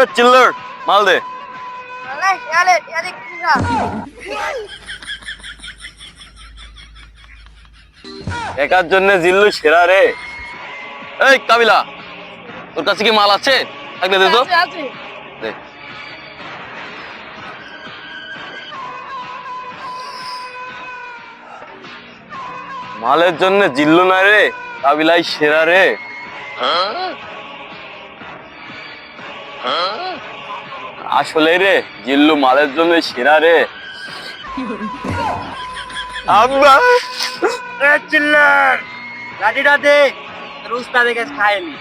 এ চিল্লার মাল দে। একার জন্য জিল্লু সেরা রে। এই কাবিলা তোর কাছে কি মাল আছে? থাকলে দে তো। আছে আছে। দে। মালের জন্য জিল্লু না রে কাবিলাই সেরা রে। আসলে রে জিল্লু মালের জন্য সেরা রে। আব্বা! চিল্লার! লাঠিটা দে রুস্তা দেখে খায়নি